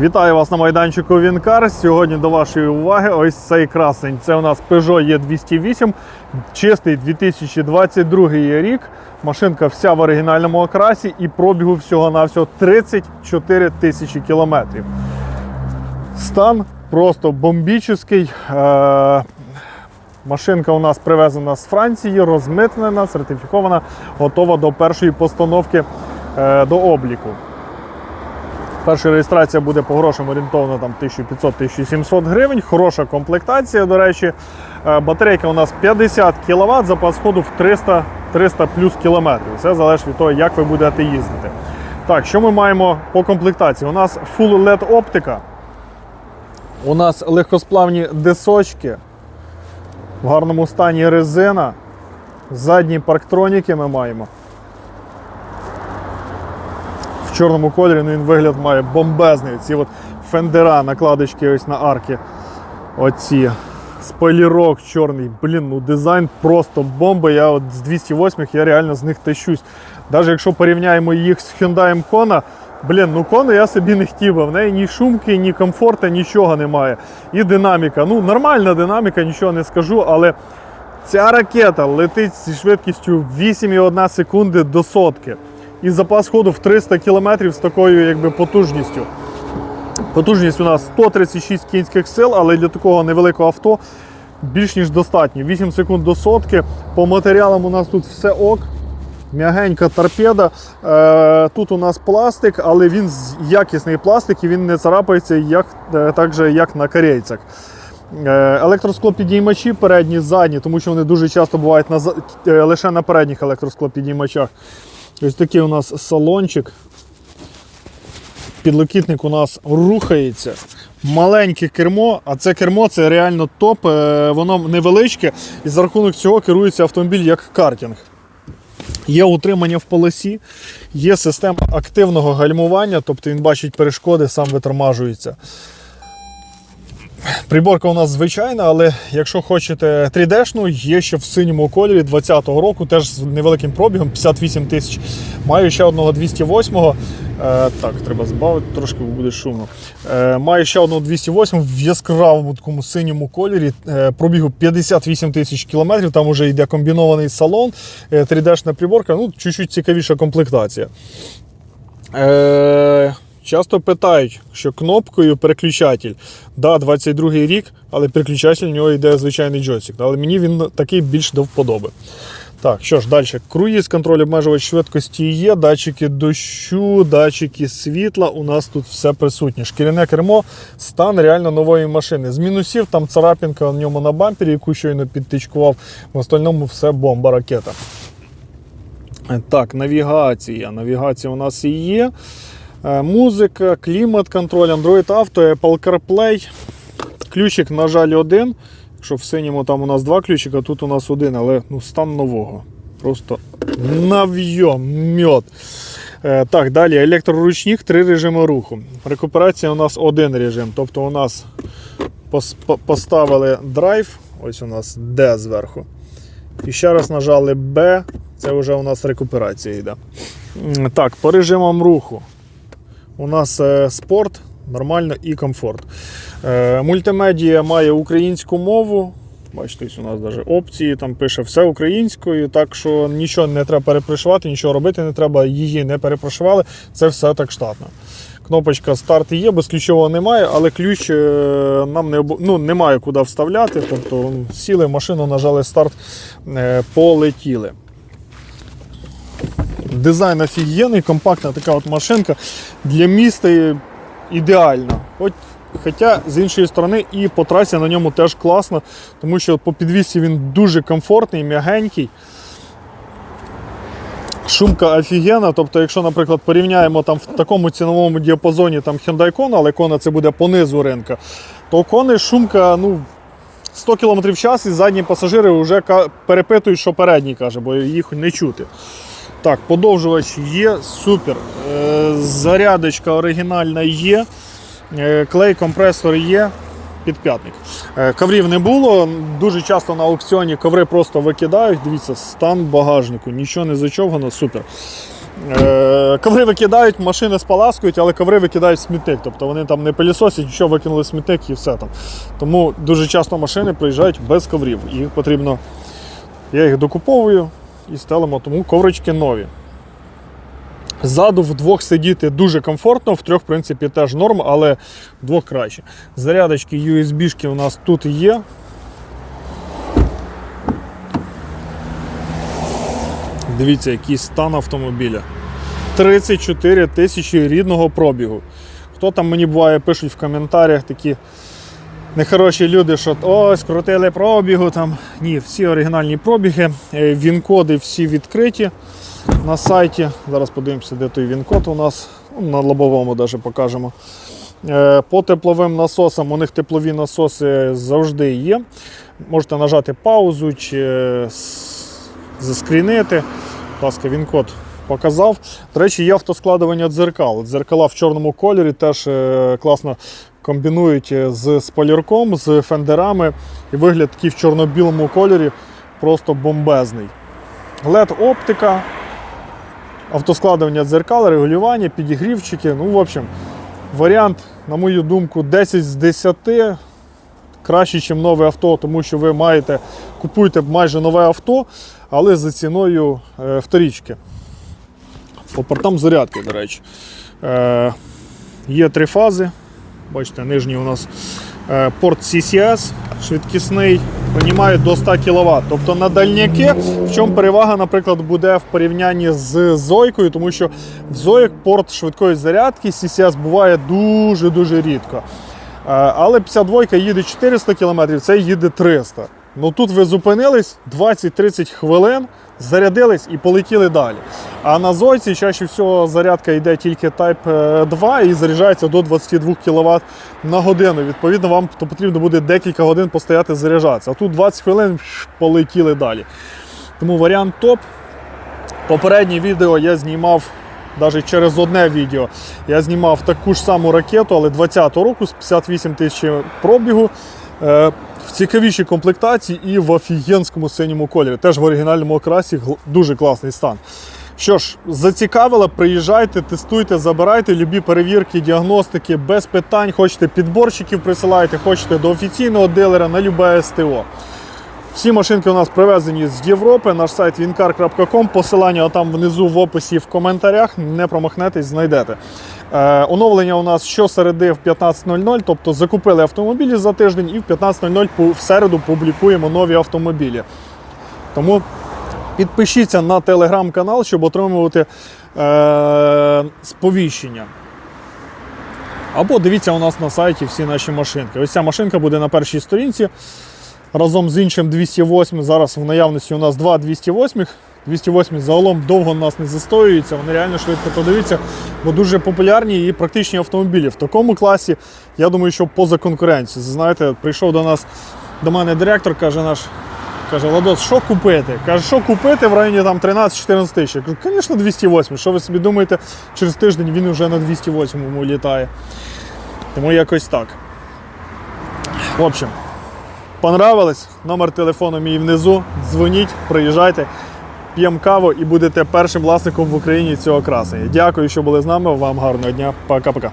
Вітаю вас на майданчику Вінкар. Сьогодні до вашої уваги ось цей красень. Це у нас Peugeot E208, чистий 2022 рік. Машинка вся в оригінальному окрасі і пробігу всього-навсього 34 тисячі кілометрів. Стан просто бомбічний. Е, Машинка у нас привезена з Франції, розмитнена, сертифікована, готова до першої постановки е, до обліку. Перша реєстрація буде по грошам орієнтовно там 1500-1700 гривень. Хороша комплектація, до речі. Е, Батарейка у нас 50 кВт, запас ходу в 300, 300 плюс кілометрів. Все залежить від того, як ви будете їздити. Так, що ми маємо по комплектації? У нас Full LED оптика. У нас легкосплавні дисочки. В гарному стані резина. Задні парктроніки ми маємо. Чорному кольорі ну, він вигляд має бомбезний. Ці от фендера, накладочки ось на арки. Оці. Спойлерок чорний. Блін, ну дизайн просто бомба. Я от з 208 я реально з них тащусь. Навіть якщо порівняємо їх з Hyundai Kona, блін, ну Kona я собі не хотів, в неї ні шумки, ні комфорту, нічого немає. І динаміка. Ну, нормальна динаміка, нічого не скажу, але ця ракета летить зі швидкістю 8,1 секунди до сотки. І запас ходу в 300 км з такою якби, потужністю. Потужність у нас 136 кінських сил, але для такого невеликого авто більш ніж достатньо. 8 секунд до сотки. По матеріалам у нас тут все ок. М'ягенька торпеда. Е, тут у нас пластик, але він якісний пластик і він не царапається як, е, так же, як на корейцях. Е, Електросклопідіймачі передні, задні, тому що вони дуже часто бувають на, лише на передніх електросклопідіймачах. Ось такий у нас салончик. Підлокітник у нас рухається. Маленьке кермо, а це кермо це реально топ. е, Воно невеличке, і за рахунок цього керується автомобіль як картинг. Є утримання в полосі, є система активного гальмування, тобто він бачить перешкоди, сам витормажується. Приборка у нас звичайна, але якщо хочете 3D-шну, є ще в синьому кольорі 20-го року, теж з невеликим пробігом, 58 тисяч. Маю ще одного 208-го. Е, так, треба збавити, трошки буде шумно. Е, маю ще одного 208 в яскравому такому синьому кольорі. Е, пробігу 58 тисяч кілометрів. Там вже йде комбінований салон, е, 3D-шна приборка, ну, чуть-чуть цікавіша комплектація. Е, часто питають, що кнопкою переключатель. Да, 22 рік, але переключатель у нього йде звичайний джойстик. Але мені він такий більш до вподоби. Так, що ж, далі. Круїз, контроль обмежувач швидкості є, датчики дощу, датчики світла. У нас тут все присутнє. Шкіряне кермо, стан реально нової машини. З мінусів там царапінка в ньому на бампері, яку щойно підтичкував. В остальному все бомба ракета. Так, навігація. Навігація у нас і є. Е, Музика, клімат, контроль, Android Auto, Apple CarPlay. Ключик, на жаль, один. Якщо в синьому там у нас два ключика, тут у нас один, але ну, стан нового. Просто. Е, Так, далі електроручник, три режими руху. Рекуперація у нас один режим. Тобто у нас пос- по- поставили драйв, ось у нас D зверху. І ще раз нажали B, це вже у нас рекуперація йде. Так, по режимам руху. У нас е, спорт, нормально і комфорт. Е, мультимедія має українську мову. Бачите, у нас навіть опції там пише все українською, так що нічого не треба перепрошувати, нічого робити не треба, її не перепрошували. Це все так штатно. Кнопочка старт є, безключового немає, але ключ е, нам не обо- ну, немає куди вставляти. Тобто сіли в машину, нажали старт, полетіли. Дизайн офігенний, компактна така от машинка для міста ідеальна. Хоч, хоча, з іншої сторони, і по трасі на ньому теж класно, тому що по підвісі він дуже комфортний, м'ягенький. Шумка офігенна. Тобто, якщо, наприклад, порівняємо там в такому ціновому діапазоні там Hyundai Kona, але Kona це буде по низу ринка, то Kona шумка ну, 100 км в час і задні пасажири вже перепитують, що передній каже, бо їх не чути. Так, подовжувач є, супер. Е, зарядочка оригінальна є. Е, клей, компресор є. Підп'ятник. Е, Коврів не було. Дуже часто на аукціоні коври просто викидають. Дивіться, стан багажнику, нічого не зачовгано, супер. Коври викидають, машини споласкують, але коври викидають в смітник. Тобто вони там не пилісосять, нічого викинули в смітник і все там. Тому дуже часто машини приїжджають без коврів. Їх потрібно. Я їх докуповую і стелимо, тому коврички нові. Ззаду вдвох сидіти дуже комфортно, в трьох, в принципі, теж норм, але вдвох краще. Зарядочки USB-шки у нас тут є. Дивіться, який стан автомобіля. 34 тисячі рідного пробігу. Хто там мені буває, пишуть в коментарях такі нехороші люди, що ось крутили пробігу. Там. Ні, всі оригінальні пробіги, Е, він-коди всі відкриті на сайті. Зараз подивимося, де той він-код у нас. Ну, На лобовому навіть покажемо. Е, По тепловим насосам у них теплові насоси завжди є. Можете нажати паузу чи е, заскрінити. Будь ласка, він код показав. До речі, є автоскладування дзеркал. Дзеркала в чорному кольорі теж е, класно комбінують е, з спалірком, з фендерами. І вигляд такий в чорно-білому кольорі просто бомбезний. led оптика, автоскладування дзеркал, регулювання, підігрівчики. Ну, в общем, варіант, на мою думку, 10 з 10 краще, ніж нове авто, тому що ви маєте купуєте майже нове авто, але за ціною е, вторічки. По портам зарядки, до речі. Е, є три фази. Бачите, нижній у нас е, порт CCS швидкісний, понімає до 100 кВт. Тобто на дальняки, в чому перевага, наприклад, буде в порівнянні з Зойкою, тому що в Зоїк порт швидкої зарядки CCS буває дуже-дуже рідко. Е, Але 52 їде 400 км, це їде 300. Ну тут ви зупинились 20-30 хвилин, зарядились і полетіли далі. А на Зойці чаще всього зарядка йде тільки Type 2 і заряджається до 22 кВт на годину. Відповідно, вам потрібно буде декілька годин постояти заряджатися. А тут 20 хвилин полетіли далі. Тому варіант топ. Попереднє відео я знімав навіть через одне відео. Я знімав таку ж саму ракету, але 20-го року з 58 тисяч пробігу. В цікавішій комплектації і в офігенському синьому кольорі. Теж в оригінальному окрасі дуже класний стан. Що ж, зацікавило, приїжджайте, тестуйте, забирайте любі перевірки, діагностики без питань. Хочете підборщиків присилайте, хочете до офіційного дилера на любе СТО. Всі машинки у нас привезені з Європи. Наш сайт wincar.com. Посилання там внизу в описі в коментарях. Не промахнетесь, знайдете. Е, оновлення у нас щосереди в 15.00, тобто закупили автомобілі за тиждень і в 15.00 в середу публікуємо нові автомобілі. Тому підпишіться на телеграм-канал, щоб отримувати е, сповіщення. Або дивіться у нас на сайті всі наші машинки. Ось ця машинка буде на першій сторінці разом з іншим 208. Зараз в наявності у нас два 208. 208 загалом довго нас не застоюються, вони реально швидко подивіться, бо дуже популярні і практичні автомобілі. В такому класі, я думаю, що поза конкуренцією. Знаєте, прийшов до нас до мене директор, каже наш. Каже, Ладос, що купити? Каже, що купити в районі там 13-14 тисяч. Я кажу, звісно, 208. Що ви собі думаєте, через тиждень він вже на 208-му літає. Тому якось так. В общем, понравилось? Номер телефону мій внизу. Дзвоніть, приїжджайте, п'ємо каву і будете першим власником в Україні цього красення. Дякую, що були з нами. Вам гарного дня. Пока-пока.